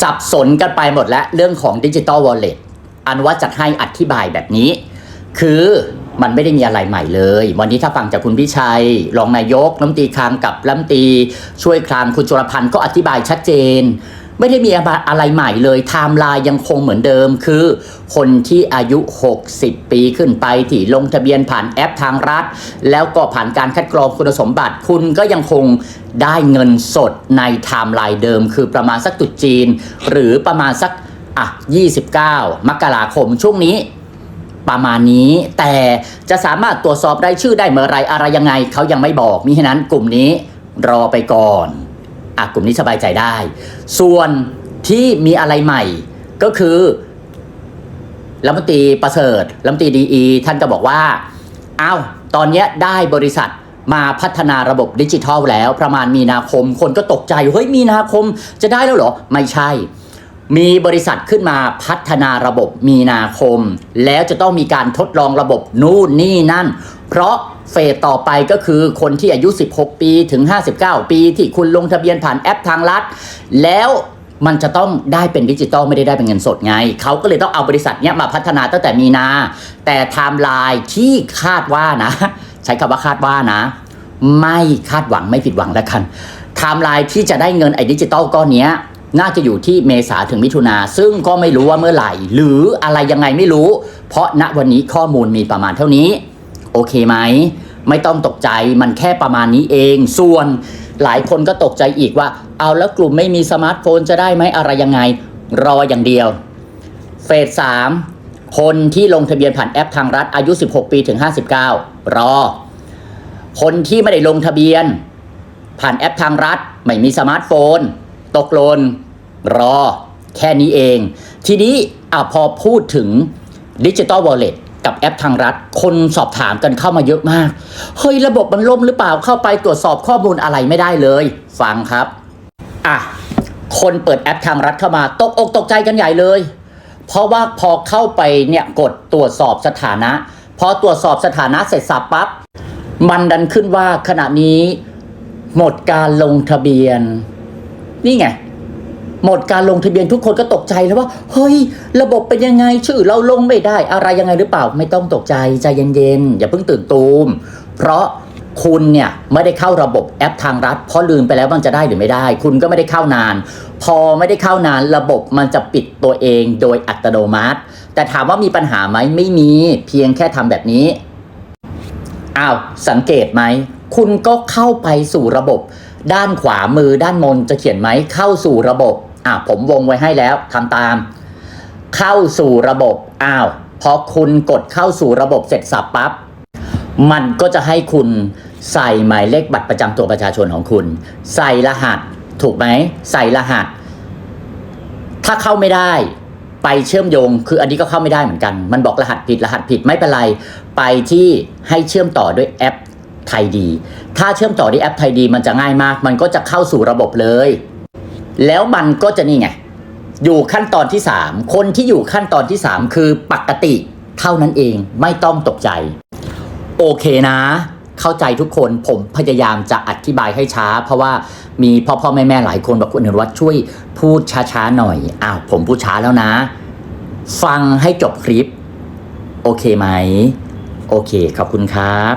สับสนกันไปหมดแล้วเรื่องของดิจิตอลวอลเล็ตอันว่าจะให้อธิบายแบบนี้ คือมันไม่ได้มีอะไรใหม่เลย วันนี้ถ้าฟังจากคุณพิชัย รองนายกรัฐมนตรีคลังกับรัฐมนตรีช่วยคลังคุณจุลพันธ์ก็อธิบายชัดเจน ไม่ได้มีอะไรใหม่เลยไทม์ไลน์ยังคงเหมือนเดิมคือ คนที่อายุ 60 ปีขึ้นไปที่ลงทะเบียนผ่านแอปทางรัฐ แล้วก็ผ่านการคัดกรองคุณสมบัติ คุณก็ยังคงได้เงินสดในไทม์ไลน์เดิม คือประมาณสักตุดจีน หรือประมาณสักอะ29 มกราคมช่วงนี้ประมาณนี้แต่จะสามารถตรวจสอบรายชื่อได้เมื่อไรอะไรยังไงเขายังไม่บอกมิฉะนั้นกลุ่มนี้รอไปก่อน อะกลุ่มนี้สบายใจได้ ส่วนที่มีอะไรใหม่ก็คือรัฐมนตรีประเสริฐรัฐมนตรีดีอีท่านก็บอกว่าอ้าวตอนนี้ได้บริษัทมาพัฒนาระบบดิจิทัลแล้วประมาณมีนาคม คนก็ตกใจ เฮ้ยมีนาคมจะได้แล้วเหรอ ไม่ใช่ มีบริษัทขึ้นมาพัฒนาระบบมีนาคม แล้วจะต้องมีการทดลองระบบนู่นนี่นั่น เพราะเฟสต่อไปก็คือคนที่อายุ 16 ปีถึง 59 ปีที่คุณลงทะเบียนผ่านแอปทางรัฐแล้วมันจะต้องได้เป็นดิจิตอลไม่ได้ได้เป็นเงินสดไง เขาก็เลยต้องเอาบริษัทเนี้ยมาพัฒนาตั้งแต่มีนา แต่ไทม์ไลน์ที่คาดว่านะ ใช้คำว่าคาดว่านะ ไม่คาดหวังไม่ผิดหวังแล้วกันไทม์ไลน์ที่จะได้เงินไอ้ดิจิตอลก้อนเนี้ย น่าจะอยู่ที่เมษาถึงมิถุนาซึ่งก็ไม่รู้ว่าเมื่อไหร่ หรืออะไรยังไงไม่รู้ เพราะณวันนี้ข้อมูลมีประมาณเท่านี้ โอเคไหม ไม่ต้องตกใจมันแค่ประมาณนี้เอง ส่วนหลายคนก็ตกใจอีกว่า เอาแล้วกลุ่มไม่มีสมาร์ทโฟนจะได้ไหมอะไรยังไง รออย่างเดียว เฟสสามคนที่ลงทะเบียนผ่านแอปทางรัฐอายุ 16 ปีถึง 59 รอ คนที่ไม่ได้ลงทะเบียน ผ่านแอปทางรัฐ ไม่มีสมาร์ทโฟน ตกหลนรอแค่นี้เอง ทีนี้อ่พอพูดถึงดิจิตอลวอลเล็ตกับแอปทางรัฐ คนสอบถามกันเข้ามาเยอะมาก เฮ้ย ระบบมันล่มหรือเปล่าเข้าไปตรวจสอบข้อมูลอะไรไม่ได้เลย ฟังครับ อะ คนเปิดแอปทางรัฐเข้ามาตกอกตกใจกันใหญ่เลย เพราะว่าพอเข้าไปเนี่ยกดตรวจสอบสถานะ พอตรวจสอบสถานะเสร็จสับปั๊บมันดันขึ้นว่าขณะนี้ หมดการลงทะเบียน นี่ไง หมดการลงทะเบียนทุกคนก็ตกใจแล้วว่า เฮ้ย ระบบเป็นยังไงชื่อเราลงไม่ได้ อะไรยังไงหรือเปล่าไม่ต้องตกใจใจเย็นๆอย่าเพิ่งตื่นตูม เพราะคุณเนี่ยไม่ได้เข้าระบบแอปทางรัฐ เพราะลืมไปแล้วมันจะได้หรือไม่ได้ คุณก็ไม่ได้เข้านาน พอไม่ได้เข้านานระบบมันจะปิดตัวเองโดยอัตโนมัติ แต่ถามว่ามีปัญหาไหมไม่มีเพียงแค่ทำแบบนี้อ้าวสังเกตไหม คุณก็เข้าไปสู่ระบบ ด้านขวามือด้านบนจะเขียนไหมเข้าสู่ระบบอะผมวงไว้ให้แล้วทำตาม เข้าสู่ระบบอ้าวพอคุณกดเข้าสู่ระบบเสร็จสับปั๊บมันก็จะให้คุณใส่หมายเลขบัตรประจำตัวประชาชนของคุณ ใส่รหัส ถูกไหมใส่รหัส ถ้าเข้าไม่ได้ ไปเชื่อมโยง คืออันนี้ก็เข้าไม่ได้เหมือนกัน มันบอกรหัสผิดรหัสผิดไม่เป็นไร ไปที่ให้เชื่อมต่อด้วยแอป ไทยดี ถ้าเชื่อมต่อด้วยแอปไทยดีมันจะง่ายมาก มันก็จะเข้าสู่ระบบเลย แล้วมันก็จะนี่ไง อยู่ขั้นตอนที่ 3 คนที่อยู่ขั้นตอนที่ 3 คือปกติเท่านั้นเองไม่ต้องตกใจ โอเคนะ เข้าใจทุกคนผมพยายามจะอธิบายให้ช้า เพราะว่ามีพ่อพ่อแม่แม่หลายคนบอกคุณอนุวัฒน์ช่วยพูดช้าๆหน่อยอ้าวผมพูดช้าแล้วนะ ฟังให้จบคลิป โอเคไหม โอเค ขอบคุณครับ